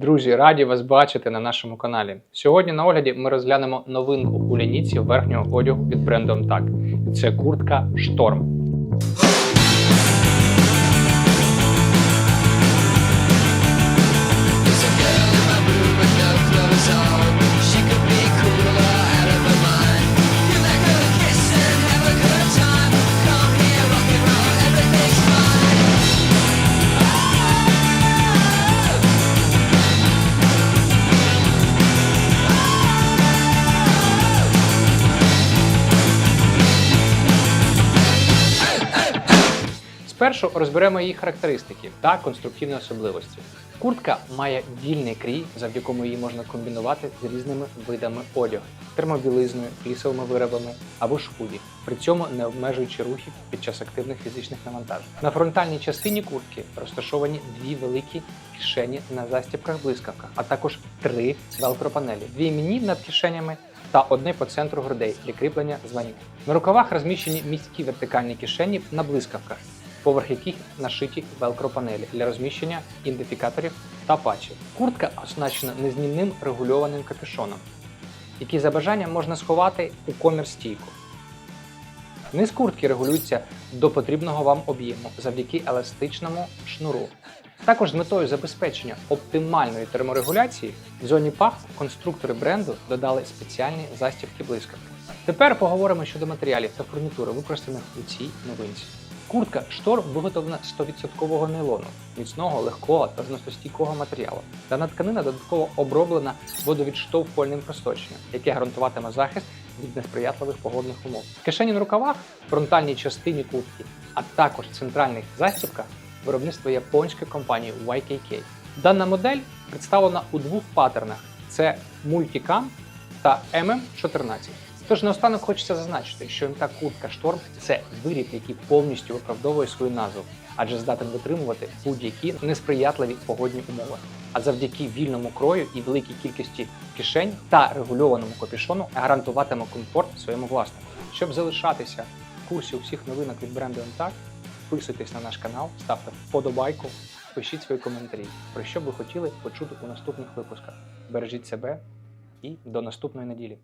Друзі, раді вас бачити на нашому каналі. Сьогодні на огляді ми розглянемо новинку у лініці верхнього одягу під брендом Так. Це куртка Шторм. Спершу розберемо її характеристики та конструктивні особливості. Куртка має вільний крій, завдяки якому її можна комбінувати з різними видами одягу, термобілизною, флісовими виробами або худі, при цьому не обмежуючи рухів під час активних фізичних навантажень. На фронтальній частині куртки розташовані дві великі кишені на застібках блискавках, а також три велкропанелі, дві іменні над кишенями та одне по центру грудей для кріплення звання. На рукавах розміщені міські вертикальні кишені на блискавках, поверх яких нашиті велкропанелі для розміщення ідентифікаторів та патчів. Куртка оснащена незнімним регульованим капюшоном, який за бажанням можна сховати у комір-стійку. Низ куртки регулюється до потрібного вам об'єму завдяки еластичному шнуру. Також з метою забезпечення оптимальної терморегуляції в зоні пах конструктори бренду додали спеціальні застібки блискавки. Тепер поговоримо щодо матеріалів та фурнітури, використаних у цій новинці. Куртка штор виготовлена з 100% нейлону, міцного, легкого та зносостійкого матеріалу. Дана тканина додатково оброблена водовідштовхувальним просоченням, яке гарантуватиме захист від несприятливих погодних умов. Кишені на рукавах, фронтальній частині куртки, а також центральних застібках виробництво японської компанії YKK. Дана модель представлена у двох паттернах: це Multicam та MM14. Тож наостанок хочеться зазначити, що МТ куртка шторм це виріб, який повністю виправдовує свою назву, адже здатен витримувати будь-які несприятливі погодні умови. А завдяки вільному крою і великій кількості кишень та регульованому капюшону гарантуватиме комфорт своєму власнику. Щоб залишатися в курсі усіх новинок від бренду МТАК, підписуйтесь на наш канал, ставте вподобайку, пишіть свої коментарі, про що б ви хотіли почути у наступних випусках. Бережіть себе і до наступної неділі.